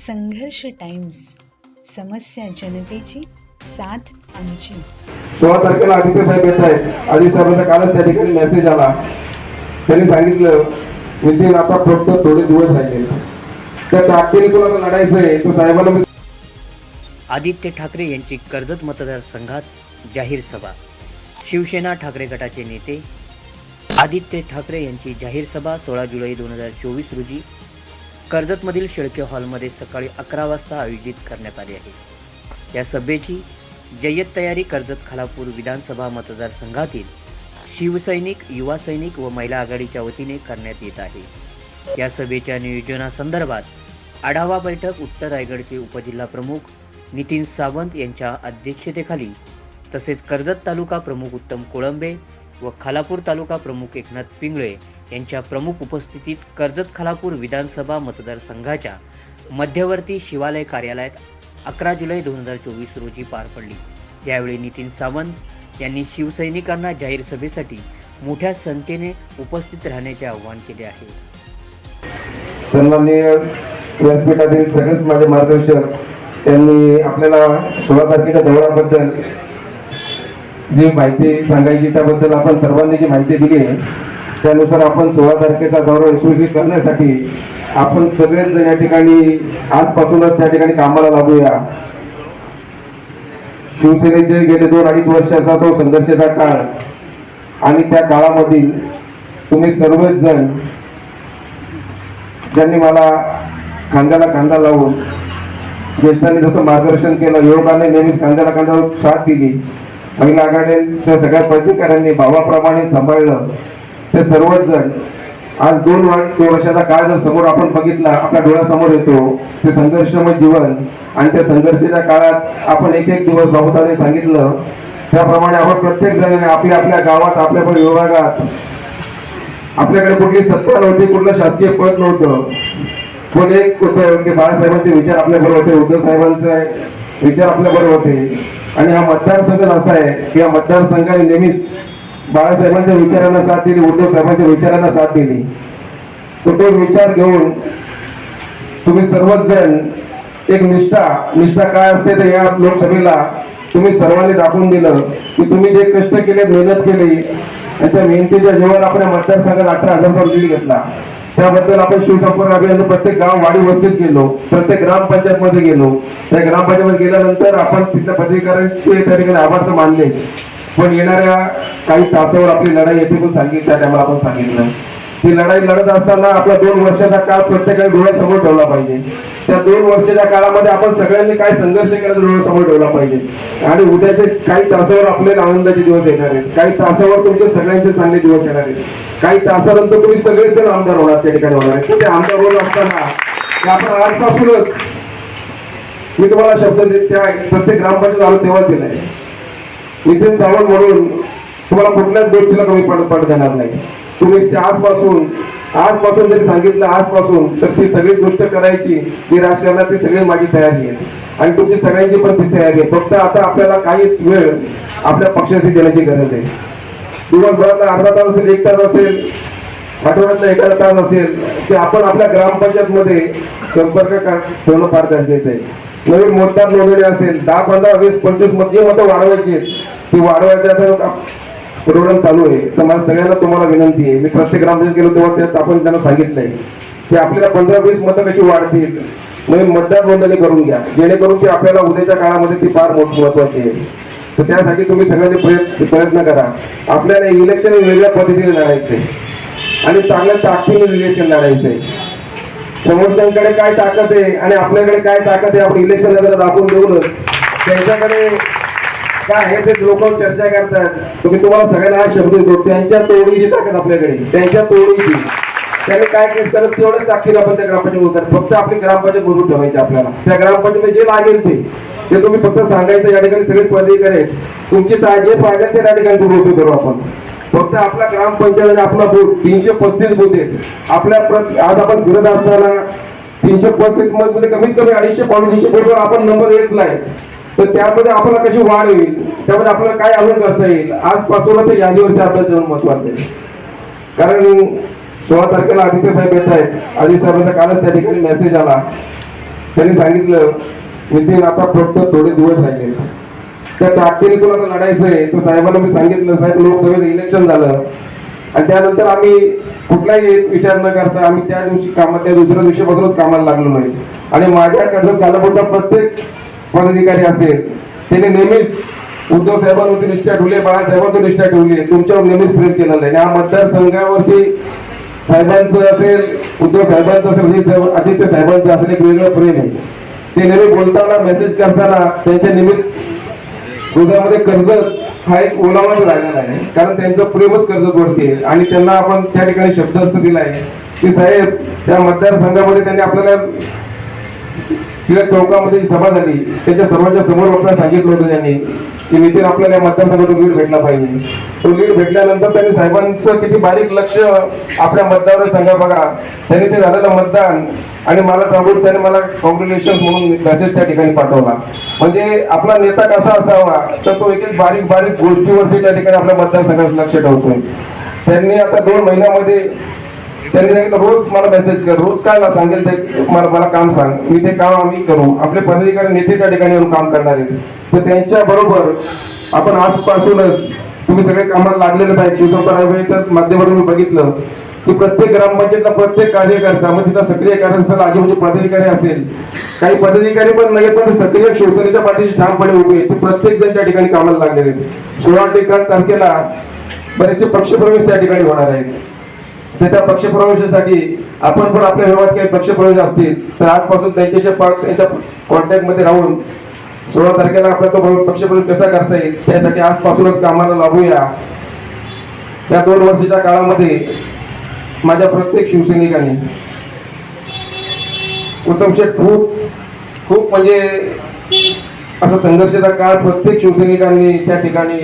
संघर्ष टाइम्स समस्या जनतेची साथ आमची. सोळा तारखेला आदित्य साहेब येत आहेत. आदित्य साहेबांचा कालच त्या ठिकाणी मेसेज आला. त्यांनी सांगितलं नितीन आता फक्त थोडे दिवस राहिले त्या ताकदीने तुला लढायचं आहे तर साहेबांना मी आदित्य ठाकरे यांची कर्जत मतदारसंघात जाहीर सभा. शिवसेना ठाकरे गटाचे नेते आदित्य ठाकरे यांची जाहीर सभा सोळा जुलै दोन हजार चोवीस रोजी कर्जतमधील शेळके हॉलमध्ये सकाळी अकरा वाजता आयोजित करण्यात आली आहे. या सभेची जय्यत तयारी कर्जत खालापूर विधानसभा मतदारसंघातील शिवसैनिक युवा सैनिक व महिला आघाडीच्या वतीने करण्यात येत आहे. या सभेच्या नियोजनासंदर्भात आढावा बैठक उत्तर रायगडचे उपजिल्हा प्रमुख नितीन सावंत यांच्या अध्यक्षतेखाली तसेच कर्जत तालुका प्रमुख उत्तम कोळंबे व खालापूर तालुका प्रमुख एकनाथ पिंगळे यांच्या प्रमुख उपस्थितीत कर्जत खालापूर विधानसभा मतदारसंघाच्या मध्यवर्ती शिवालय कार्यालयात अकरा जुलै दोन हजार चोवीस रोजी पार पडली. यावेळी नितीन सावंत यांनी शिवसैनिकांना जाहीर सभेसाठी मोठ्या संख्येने उपस्थित राहण्याचे आवाहन केले आहे. सन्माननीय व्यासपीठातील सगळेच माझे मार्गदर्शक त्यांनी आपल्याला सोळा तारखेच्या दौऱ्याबद्दल जी माहिती सांगायची त्याबद्दल आपण सर्वांनी जी माहिती दिली त्यानुसार आपण सोळा तारखेचा दौरा यशस्वी करण्यासाठी आपण सगळेच जण या ठिकाणी आजपासूनच त्या ठिकाणी कामाला लागूया. शिवसेनेचे गेले दोन अडीच वर्षाचा तो संघर्षाचा काळ. आणि त्या काळामधील तुम्ही सर्वच जण ज्यांनी मला खांद्याला खांदा लावून ज्येष्ठांनी जसं मार्गदर्शन केलं युवकांनी नेहमीच खांद्याला खांदा साथ दिली. महिला आघाड्यांच्या सगळ्या पदाधिकाऱ्यांनी भावाप्रमाणे सांभाळलं. ते सर्वच जण आज दोन वर्षाचा काळ जर समोर आपण बघितला आपल्या डोळ्यासमोर येतो ते संघर्षमय जीवन आणि त्या संघर्षाच्या काळात आपण एक एक दिवस बाबताने सांगितलं त्याप्रमाणे आपण प्रत्येक जण आपल्या आपल्या गावात आपल्या पण विभागात आपल्याकडे कुठली सत्ता नव्हती कुठलं शासकीय पद नव्हतं. पण एक होतं की बाळासाहेबांचे विचार आपल्या बरोबर होते उद्धव साहेबांचे विचार आपल्या बरोबर होते. आणि हा मतदारसंघ असा आहे की या मतदारसंघाने नेहमीच बाळासाहेबांच्या विचारांना साथ दिली उद्धव साहेबांच्या विचारांना साथ दिली. तर तो विचार घेऊन तुम्ही सर्वच जण एक निष्ठा निष्ठा काय असते तर या लोकसभेला तुम्ही सर्वांनी दाखवून दिलं. की तुम्ही जे कष्ट केले मेहनत केली आणि त्या मेहनतीच्या जेवण आपण मतदारसंघात अठरा हजार रुपये निधी घेतला. त्याबद्दल आपण शिवसंपर्क अभियान प्रत्येक गाव वाडी वस्तीत गेलो प्रत्येक ग्रामपंचायत मध्ये गेलो. त्या ग्रामपंचायत गेल्यानंतर आपण तिथल्या पदाधिकाऱ्यांचे त्या ठिकाणी आभार तर मानले पण येणाऱ्या काही तासावर आपली लढाई येथे पण सांगितली त्या टायमाला आपण सांगितलं ती लढाई लढत असताना आपला दोन वर्षाचा काळ प्रत्येकाने डोळ्यासमोर ठेवला पाहिजे. त्या दोन वर्षाच्या काळामध्ये आपण सगळ्यांनी काय संघर्ष केला डोळ्यासमोर ठेवला पाहिजे. आणि उद्याचे काही तासावर आपले आनंदाचे दिवस येणार आहेत. काही तासावर तुमचे सगळ्यांचे चांगले दिवस येणार आहेत. काही तासानंतर तुम्ही सगळेच जण आमदार होणार त्या ठिकाणी होणार आहेत. ते आमदार होत असताना आपण आजपासूनच मी तुम्हाला शब्द देत त्या प्रत्येक ग्रामपंचायत आलो तेव्हा दिलाय. नितीन सावंत म्हणून तुम्हाला कुठल्याच गोष्टीला कमी पड पड देणार नाही. तुम्ही आजपासून आजपासून जरी सांगितलं आजपासून तर ती सगळी गोष्ट करायची ती राजकारणात ती सगळी माझी तयारी आहे. आणि तुमची सगळ्यांची पण ती तयारी आहे. फक्त आता आपल्याला काही वेळ आपल्या पक्षाची देण्याची गरज आहे. दिवसभरातला अर्धा तास असेल एक तास असेल आठवड्यातला एखादा तास असेल ते आपण आपल्या ग्रामपंचायत मध्ये संपर्क ठेवणं फार गरजेचं आहे. नवीन मतदार नोंदणी असेल दहा पंधरा वीस पंचवीस मत जी मतं वाढवायची आहेत ती वाढवायची आता प्रोग्राम चालू आहे. तर मला सगळ्यांना तुम्हाला विनंती आहे. मी प्रत्येक ग्रामपंचायत गेलो तेव्हा त्यात आपण त्यांना सांगितलंय की आपल्याला पंधरा वीस मतं कशी वाढतील. नवीन मतदार नोंदणी करून घ्या. जेणेकरून की आपल्याला उद्याच्या काळामध्ये ती फार महत्वाची आहे. तर त्यासाठी तुम्ही सगळ्यांनी प्रयत्न प्रयत्न करा. आपल्याला इलेक्शन वेगळ्या पद्धतीने लढायचे आणि चांगल्या ताकदीने रिलेशन लढायचंय. समोरच्यांकडे काय ताकद आहे आणि आपल्याकडे काय ताकद आहे आपण इलेक्शन जरा दाखवून देऊनच. त्यांच्याकडे काय आहे ते लोक चर्चा करतात. तुम्ही तुम्हाला सगळ्यांना हा शब्द देतो त्यांच्या तोडीची ताकद आपल्याकडे त्यांच्या तोडीची. त्याने काय केलं तर तेवढंच ताकद आपण त्या ग्रामपंचायत होतात फक्त आपली ग्रामपंचायत बोलून ठेवायची आपल्याला. त्या ग्रामपंचायत जे लागेल ते. ते तुम्ही फक्त सांगायचं या ठिकाणी सगळेच पदवी आहेत. तुमची जे पाहिजे त्या ठिकाणी करू आपण. फक्त आपला ग्रामपंचायत आपला बूथ तीनशे पस्तीस बूथ आहेत. आपल्या आज आपण फिरत असताना तीनशे पस्तीसमध्ये कमीत कमी अडीचशे पावणे तीनशे आपण नंबर येत नाही. तर त्यामध्ये आपल्याला कशी वाढ होईल? त्यामध्ये आपल्याला काय अजून करता येईल? आजपासूनच या यादीवरती अभ्यास करणं महत्वाचं आहे. कारण सोळा तारखेला आदित्य साहेब येत आहेत. आदित्य साहेबांचा कालच त्या ठिकाणी मेसेज आला. त्यांनी सांगितलं नितीन आता फक्त थोडे दिवस राहिले त्या ताकदीने तुला लढायचं आहे तर साहेबांना मी सांगितलं साहेब लोकसभेचं इलेक्शन झालं. आणि त्यानंतर आम्ही कुठलाही विचार न करता आम्ही त्या दिवशी कामात त्या दुसऱ्या दिवशीपासूनच कामाला लागलो नाही आणि माझ्या कर्जत कालापूरचा प्रत्येक पदाधिकारी असेल त्याने नेहमीच उद्धव साहेबांवरती निष्ठा ठेवली आहे, बाळासाहेबांवरती निष्ठा ठेवली आहे तुमच्यावर नेहमीच प्रेम केलेलं आहे. आणि हा मतदारसंघावरती साहेबांचं असेल उद्धव साहेबांचं असेल आदित्य साहेबांचं असेल एक वेगळं प्रेम आहे. ते नेहमी बोलताना मेसेज करताना त्यांच्या निमित्त हृदयामध्ये कर्जत हा एक ओलावाच राहिलेला आहे. कारण त्यांचं प्रेमच कर्जत वरती आहे. आणि त्यांना आपण त्या ठिकाणी शब्द असं दिला आहे. की साहेब त्या मतदारसंघामध्ये त्यांनी आपल्याला टिळक चौकामध्ये जी सभा झाली त्याच्या सर्वांच्या समोर आपल्याला सांगितलं होतं त्यांनी. की नितीन आपल्याला या मतदारसंघातून लीड भेटला पाहिजे. तो लीड भेटल्यानंतर त्यांनी साहेबांचं किती बारीक लक्ष आपल्या मतदार संघा बघा. त्यांनी ते झालेलं मतदान आणि मला सांगून त्याने मला कॉम्प्युलेशन म्हणून मेसेज त्या ठिकाणी पाठवला. म्हणजे आपला नेता कसा असावा तर तो एक एक बारीक बारीक गोष्टीवरती त्या ठिकाणी आपल्या मतदारसंघात लक्ष ठेवतोय. त्यांनी आता दोन महिन्यामध्ये त्यांनी सांगितलं रोज मला मेसेज कर रोज काय मला सांगेल ते मला मला काम सांग. मी ते काम आम्ही करू. आपले पदाधिकारी नेते त्या ठिकाणी येऊन काम करणार आहेत. तर त्यांच्या बरोबर आपण आजपासूनच तुम्ही सगळे कामाला लागलेले पाहिजे चिंतवकर माध्यमातून मी बघितलं की प्रत्येक ग्रामपंचायतला प्रत्येक कार्यकर्ता म्हणजे तिथं सक्रिय कार्यकर्ता आधी म्हणजे पदाधिकारी असेल. काही पदाधिकारी पण नाही पण सक्रिय शिवसेनेच्या पाठीशी ठामपणे उभे ते प्रत्येक जण त्या ठिकाणी कामाला लागलेले आहेत. सोळा टेका तारखेला बरेचसे पक्षप्रवेश त्या ठिकाणी होणार आहेत. तर त्या पक्षप्रवेशासाठी आपण पण आपल्या व्यवहारात काही पक्षप्रवेश असतील तर आजपासून त्यांच्याशी त्यांच्या कॉन्टॅक्टमध्ये राहून सोळा तारखेला आपला तो पक्षप्रवेश कसा करता येईल त्यासाठी आजपासूनच कामाला लागूया. या दोन वर्षाच्या काळामध्ये माझ्या प्रत्येक शिवसैनिकांनी उत्तम शेठ खूप खूप म्हणजे असा संघर्षाचा काळ प्रत्येक शिवसैनिकांनी त्या ठिकाणी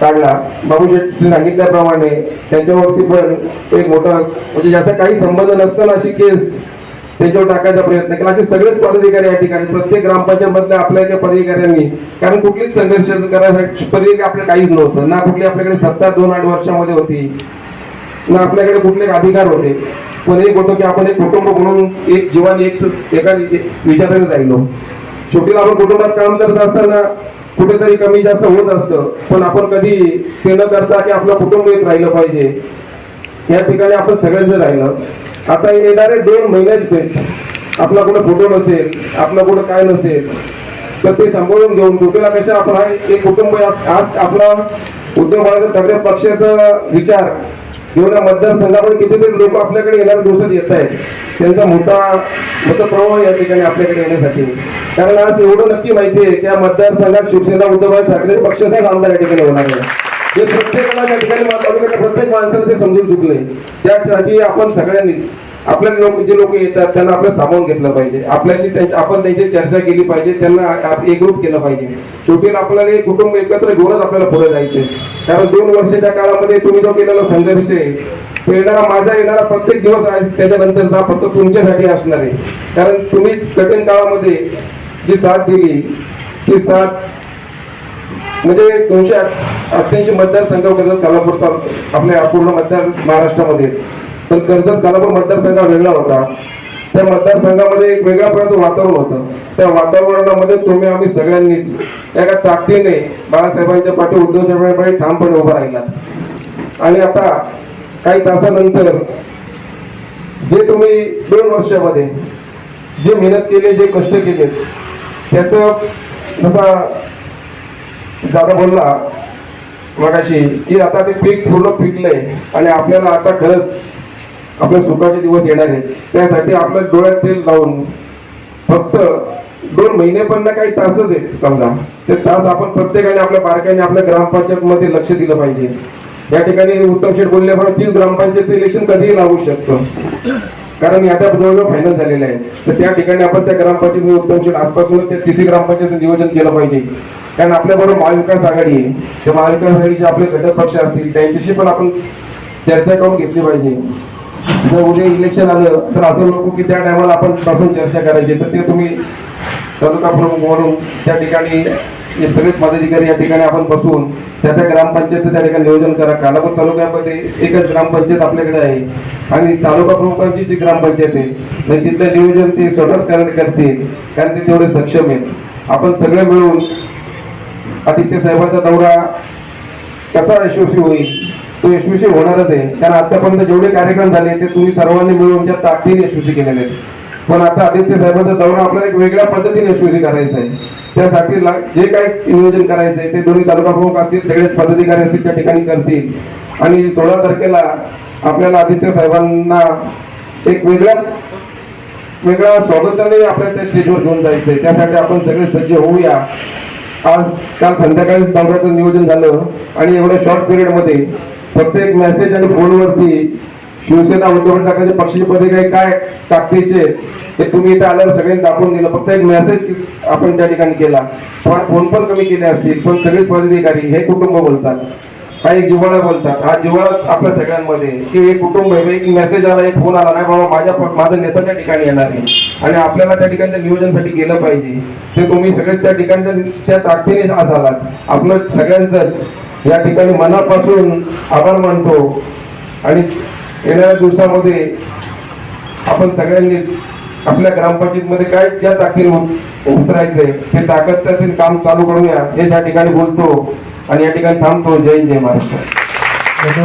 काढला. बाबू सांगितल्याप्रमाणे त्यांच्यावरती पण एक मोठा म्हणजे ज्याचा काही संबंध नसताना अशी केस त्यांच्यावर टाकायचा प्रयत्न केला. असे सगळेच पदाधिकारी या ठिकाणी प्रत्येक ग्रामपंचायतमधल्या आपल्या एका पदाधिकाऱ्यांनी. कारण कुठलीच संघर्ष करायसाठी पर्याय आपल्याला काहीच नव्हतं. ना कुठली आपल्याकडे सत्ता दोन आठ वर्षामध्ये होती. ना आपल्याकडे कुठले अधिकार होते. पण एक होतं की आपण एक कुटुंब म्हणून एक जीवन एक एका विचाराने राहिलो शेवटीला आपण कुटुंबात काम करत असताना कुठेतरी कमी जास्त होत असतं. पण आपण कधी ते न करता की आपलं कुटुंब येत राहिलं पाहिजे. या ठिकाणी आपण सगळ्यांचं राहिलं. आता येणारे दोन महिन्याचे आपला कुठं फोटो नसेल आपलं कुठं काय नसेल तर ते सांभाळून घेऊन कुठेला कशा आपण आहे एक कुटुंब आज आज आपला उद्धव बाळासाहेब ठाकरे पक्षाचा विचार किंवा या मतदारसंघामध्ये कितीतरी लोक आपल्याकडे येणाऱ्या दिवसात येत आहेत. त्यांचा मोठा मतप्रवाह या ठिकाणी आपल्याकडे येण्यासाठी. कारण आज एवढं नक्की माहिती आहे की या मतदारसंघात शिवसेना उद्धव ठाकरे पक्षाचाच आमदार या ठिकाणी होणार आहे. हे प्रत्येकाला या ठिकाणी मा- प्रत्येक माणसाला ते समजून चुकले. त्यासाठी आपण सगळ्यांनीच आपल्या लोक जे लोक येतात त्यांना आपलं सामावून घेतलं पाहिजे. आपल्याशी आपण त्यांची चर्चा केली पाहिजे त्यांना एकरूप केलं पाहिजे. शेवटी आपल्याला एक कुटुंब एकत्र घेऊनच आपल्याला पुढे जायचे कारण दोन वर्षाच्या काळामध्ये तुम्ही जो केलेला संघर्ष आहे तो येणारा माझा येणारा प्रत्येक दिवस आहे त्याच्यानंतरचा फक्त तुमच्यासाठी असणार आहे. कारण तुम्ही कठीण काळामध्ये जी साथ दिली ती साथ म्हणजे दोनशे अठ्ठ्याऐंशी मतदारसंघ कर्जत कालापूर आपल्या पूर्ण मतदार महाराष्ट्रामध्ये. तर कर्जत कालापूर मतदारसंघ वेगळा होता. त्या मतदारसंघामध्ये एक वेगळ्या प्रकारचं वातावरण होतं. त्या वातावरणामध्ये तुम्ही आम्ही सगळ्यांनीच एका ताकदीने बाळासाहेबांच्या पाठी उद्धव साहेबांच्या पाठी ठामपणे उभा राहिला आणि आता काही तासानंतर जे तुम्ही दोन वर्षामध्ये जे मेहनत केली जे कष्ट केले त्याचं जसा दादा बोलला मगाशी की आता ते पीक पूर्ण पिकलंय आणि आपल्याला आता खरंच आपल्या सुखाचे दिवस येणार आहेत. त्यासाठी आपल्या डोळ्यात तेल लावून फक्त दोन महिने पण ना काही तासच आहेत समजा. ते तास आपण प्रत्येकाने आपल्या बारकाने आपल्या ग्रामपंचायत मध्ये लक्ष दिलं पाहिजे. या ठिकाणी उत्तम शेठ बोलल्याप्रमाणे तीस ग्रामपंचायतचं इलेक्शन कधीही लागू शकतं. कारण याच्या जवळजवळ फायनल झालेलं आहे. तर त्या ठिकाणी आपण त्या ग्रामपंचायत उत्तम आजपासून त्या तिसरी ग्रामपंचायत नियोजन केलं पाहिजे. कारण आपल्याबरोबर महाविकास आघाडी आहे. त्या महाविकास आघाडीचे आपले घटक पक्ष असतील त्यांच्याशी पण आपण चर्चा करून घेतली पाहिजे. जर उद्या इलेक्शन आलं तर असं नको की त्या टायमाला आपण बसून चर्चा करायची. तर ते तुम्ही तालुका प्रमुख म्हणून त्या ठिकाणी हे सगळेच पदाधिकारी या ठिकाणी आपण बसून त्या त्या ग्रामपंचायतचं त्या ठिकाणी नियोजन करा. कालापूर तालुक्यामध्ये एकच ग्रामपंचायत आपल्याकडे आहे. आणि तालुका प्रमुखांची जी ग्रामपंचायत आहे तिथलं नियोजन ते स्वतःच कारण करतील कारण ते तेवढे सक्षम आहेत. आपण सगळे मिळून आदित्य साहेबांचा दौरा कसा यशस्वी होईल तो यशस्वी होणारच आहे. कारण आतापर्यंत जेवढे कार्यक्रम झाले ते तुम्ही सर्वांनी मिळून त्या ताकदीने यशस्वी केलेले आहेत. पण आता आदित्य साहेबांचा दौरा आपल्याला एक वेगळ्या पद्धतीने यशस्वी करायचा आहे. त्यासाठी जे काय नियोजन करायचं आहे ते दोन्ही तालुका प्रमुख असतील सगळेच पदाधिकारी असतील त्या ठिकाणी करतील. आणि सोळा तारखेला आपल्याला आदित्य साहेबांना एक वेगळ्या वेगळ्या स्वागताने आपल्याला त्या स्टेजवर घेऊन जायचंय त्यासाठी आपण सगळे सज्ज होऊया. आज काल संध्याकाळी दौऱ्याचं नियोजन झालं. आणि एवढ्या शॉर्ट पिरियडमध्ये फक्त एक मेसेज आणि फोनवरती शिवसेना उद्धव ठाकरेचे पक्षाचे पदाधिकारी काय ताकदीचे ते तुम्ही इथे आल्यावर सगळ्यांनी दाखवून दिलं. फक्त एक मेसेज आपण त्या ठिकाणी केला. पण फोन पण कमी केले असतील पण सगळे पदाधिकारी हे कुटुंब बोलतात. हा एक जिव्हाळा बोलतात. हा जिव्हाळा आपल्या सगळ्यांमध्ये. की हे कुटुंब आहे एक मेसेज आला एक फोन आला नाही बाबा माझ्या माझा नेता त्या ठिकाणी येणार आहे. आणि आपल्याला त्या ठिकाणच्या नियोजनासाठी गेलं पाहिजे. ते तुम्ही सगळे त्या ठिकाणच्या त्या ताकदीने आज आलात. आपलं सगळ्यांचंच या ठिकाणी मनापासून आभार मानतो. आणि येणाऱ्या दिवसामध्ये आपण सगळ्यांनीच आपल्या ग्रामपंचायतीमध्ये काय ज्या ताकदीने उतरायचंय ते ताकद तर काम चालू करूया. हे त्या ठिकाणी बोलतो आणि या ठिकाणी थांबतो. जय जय महाराष्ट्र.